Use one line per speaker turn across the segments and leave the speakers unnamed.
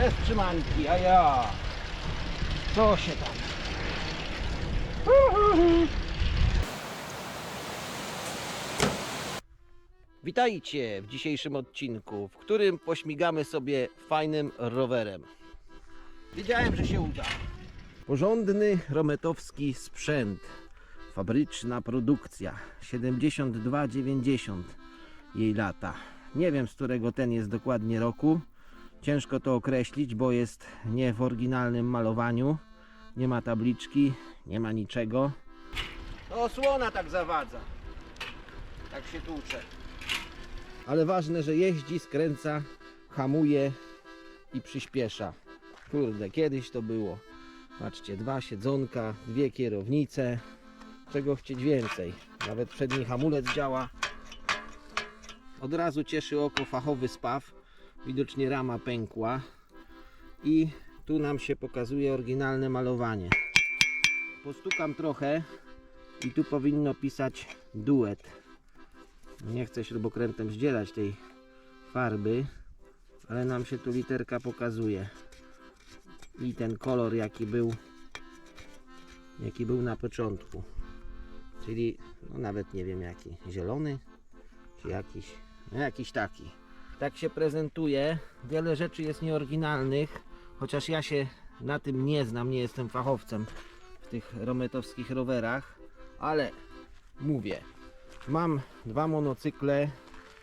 Bez trzymanki, a ja. Co się tam? Witajcie w dzisiejszym odcinku, w którym pośmigamy sobie fajnym rowerem. Wiedziałem, że się uda. Porządny rometowski sprzęt. Fabryczna produkcja. 72,90 jej lata. Nie wiem z którego ten jest dokładnie roku. Ciężko to określić, bo jest nie w oryginalnym malowaniu. Nie ma tabliczki, nie ma niczego. No osłona tak zawadza. Tak się tłucze. Ale ważne, że jeździ, skręca, hamuje i przyspiesza. Kurde, kiedyś to było. Patrzcie, dwa siedzonka, dwie kierownice. Czego chcieć więcej? Nawet przedni hamulec działa. Od razu cieszy oko fachowy spaw. Widocznie rama pękła. I tu nam się pokazuje oryginalne malowanie. Postukam trochę i tu powinno pisać duet. Nie chcę śrubokrętem zdzierać tej farby, ale nam się tu literka pokazuje. I ten kolor jaki był jaki był na początku. Czyli no nawet nie wiem jaki. Zielony czy jakiś no jakiś taki. Tak się prezentuje. Wiele rzeczy jest nieoryginalnych, chociaż ja się na tym nie znam, nie jestem fachowcem w tych rometowskich rowerach, ale mówię, mam dwa monocykle,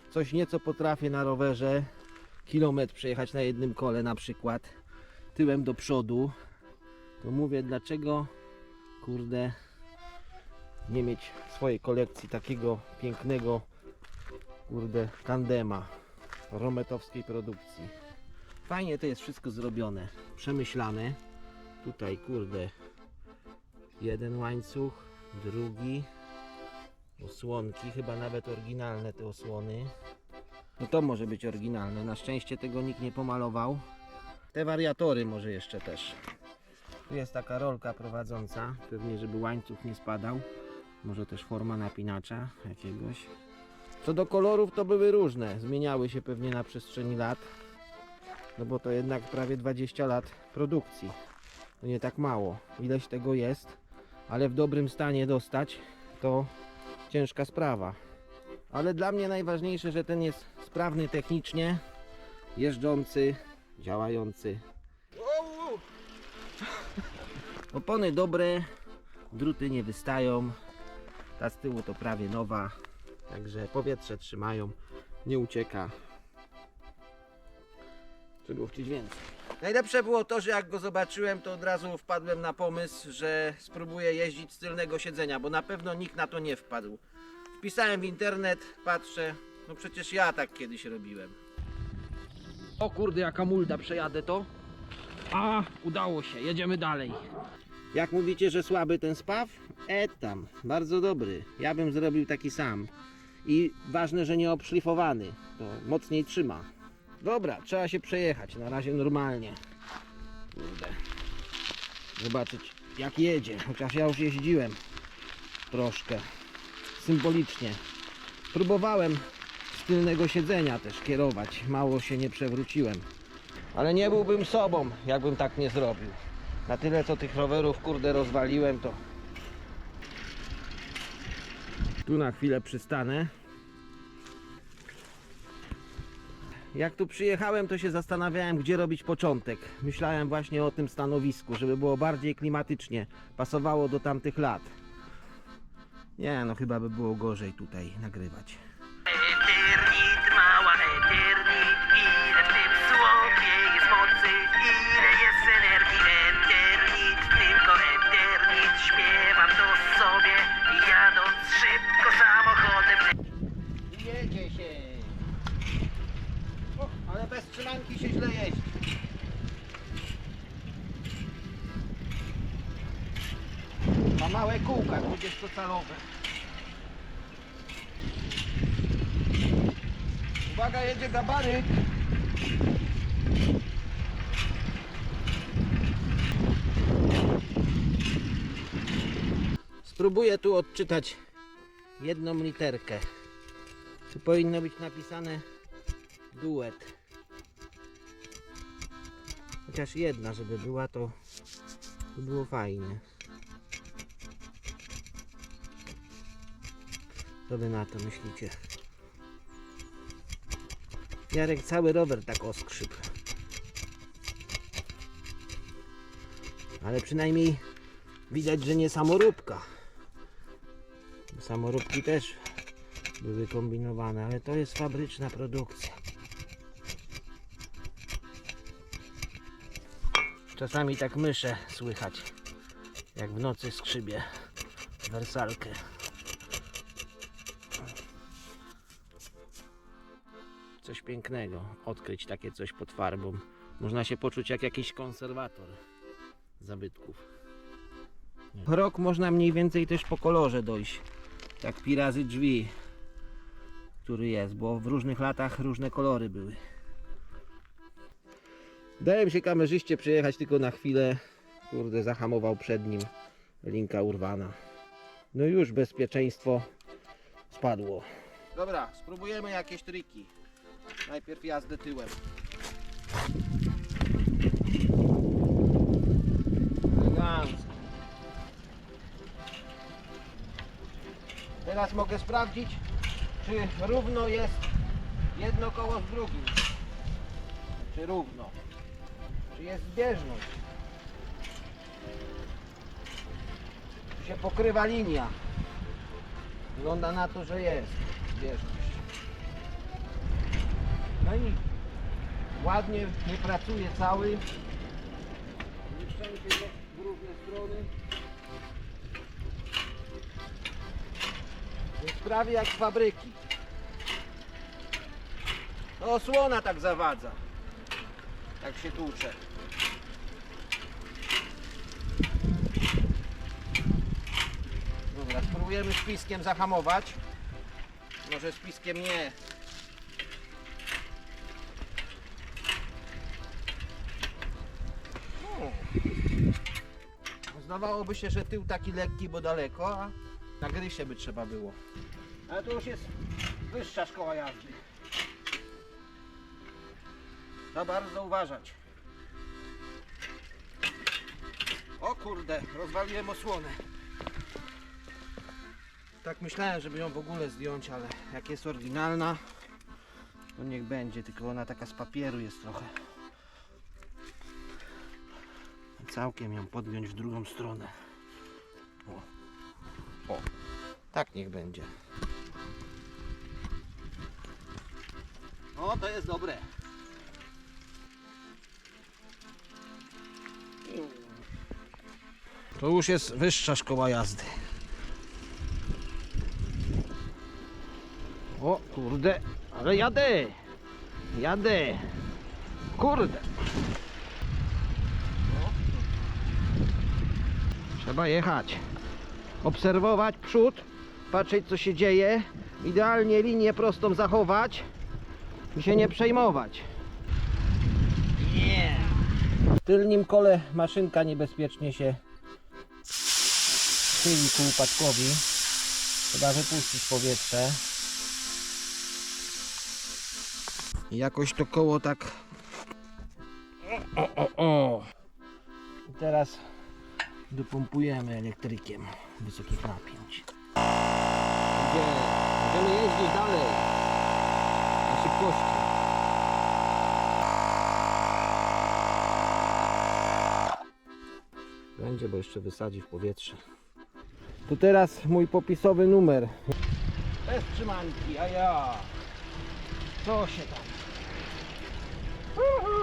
coś nieco potrafię na rowerze, kilometr przejechać na jednym kole na przykład, tyłem do przodu, to mówię dlaczego kurde nie mieć w swojej kolekcji takiego pięknego kurde tandema rometowskiej produkcji. Fajnie to jest wszystko zrobione, przemyślane. Tutaj kurde jeden łańcuch, drugi, osłonki, chyba nawet oryginalne te osłony. No to może być oryginalne, na szczęście tego nikt nie pomalował. Te wariatory może jeszcze też. Tu jest taka rolka prowadząca, pewnie żeby łańcuch nie spadał. Może też forma napinacza jakiegoś. Co do kolorów to były różne, zmieniały się pewnie na przestrzeni lat. No bo to jednak prawie 20 lat produkcji. To nie tak mało. Ileś tego jest, ale w dobrym stanie dostać to ciężka sprawa. Ale dla mnie najważniejsze, że ten jest sprawny technicznie, jeżdżący, działający. Opony dobre, druty nie wystają. Ta z tyłu to prawie nowa, także powietrze trzymają, nie ucieka. Czego chcieć więcej? Najlepsze było to, że jak go zobaczyłem, to od razu wpadłem na pomysł, że spróbuję jeździć z tylnego siedzenia, bo na pewno nikt na to nie wpadł. Wpisałem w internet, patrzę, no przecież ja tak kiedyś robiłem. O kurde, jaka mulda, przejadę to. A, udało się, jedziemy dalej. Jak mówicie, że słaby ten spaw? E tam, bardzo dobry. Ja bym zrobił taki sam. I ważne, że nie obszlifowany. To mocniej trzyma. Dobra, trzeba się przejechać. Na razie normalnie. Kurde. Zobaczyć jak jedzie. Chociaż ja już jeździłem troszkę. Symbolicznie. Próbowałem z tylnego siedzenia też kierować. Mało się nie przewróciłem. Ale nie byłbym sobą, jakbym tak nie zrobił. Na tyle co tych rowerów kurde rozwaliłem to. Tu na chwilę przystanę. Jak tu przyjechałem, to się zastanawiałem, gdzie robić początek. Myślałem właśnie o tym stanowisku, żeby było bardziej klimatycznie, pasowało do tamtych lat. Nie, no chyba by było gorzej tutaj nagrywać. Bez trzymanki się źle jeździ. Ma małe kółka 20-calowe. Uwaga, jedzie gabaryt. Spróbuję tu odczytać jedną literkę. Tu powinno być napisane duet. Chociaż jedna, żeby była, to by było fajnie. Co wy na to myślicie? Jarek cały rower tak oskrzyp. Ale przynajmniej widać, że nie samoróbka. Samoróbki też były kombinowane, ale to jest fabryczna produkcja. Czasami tak myszę słychać, jak w nocy skrzybie wersalkę. Coś pięknego, odkryć takie coś pod farbą. Można się poczuć jak jakiś konserwator zabytków. Rok można mniej więcej też po kolorze dojść. Jak pi razy drzwi, który jest, bo w różnych latach różne kolory były. Dałem się kamerzyście przyjechać tylko na chwilę. Kurde, zahamował przed nim linka urwana. No już bezpieczeństwo spadło. Dobra, spróbujemy jakieś triki. Najpierw jazdę tyłem. Teraz mogę sprawdzić, czy równo jest jedno koło z drugim. Czy równo. Czy jest zbieżność. Czy się pokrywa linia. Wygląda na to, że jest zbieżność. No i ładnie nie pracuje cały. Niszczęcie w różne strony. Jest prawie jak z fabryki. To osłona tak zawadza. Tak się tłucze. Dobra, spróbujemy z piskiem zahamować. Może z piskiem nie. O. Zdawałoby się, że tył taki lekki, bo daleko, a na grysie by trzeba było. Ale to już jest wyższa szkoła jazdy. Trzeba bardzo uważać. O kurde, rozwaliłem osłonę. Tak myślałem, żeby ją w ogóle zdjąć, ale jak jest oryginalna, to niech będzie, tylko ona taka z papieru jest trochę. Całkiem ją podgiąć w drugą stronę. O. o. Tak niech będzie. O, to jest dobre. To już jest wyższa szkoła jazdy. Kurde, ale jadę. Jadę. Kurde. Trzeba jechać. Obserwować przód, patrzeć co się dzieje. Idealnie linię prostą zachować i się nie przejmować. W tylnym kole maszynka niebezpiecznie się chyli ku upadkowi. Trzeba wypuścić powietrze. I jakoś to koło tak. O, o, o. I teraz dopompujemy elektrykiem wysokich napięć. Będziemy, będziemy jeździć dalej na szybkości. Będzie, bo jeszcze wysadzi w powietrze. Tu teraz mój popisowy numer. Bez trzymanki, a ja. Co się tam?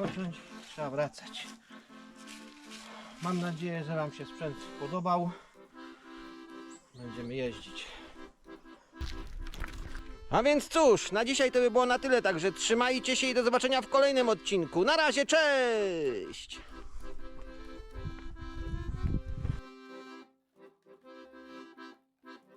odpocząć, trzeba wracać. Mam nadzieję, że Wam się sprzęt podobał. Będziemy jeździć. A więc cóż, na dzisiaj to by było na tyle, także trzymajcie się i do zobaczenia w kolejnym odcinku. Na razie, cześć!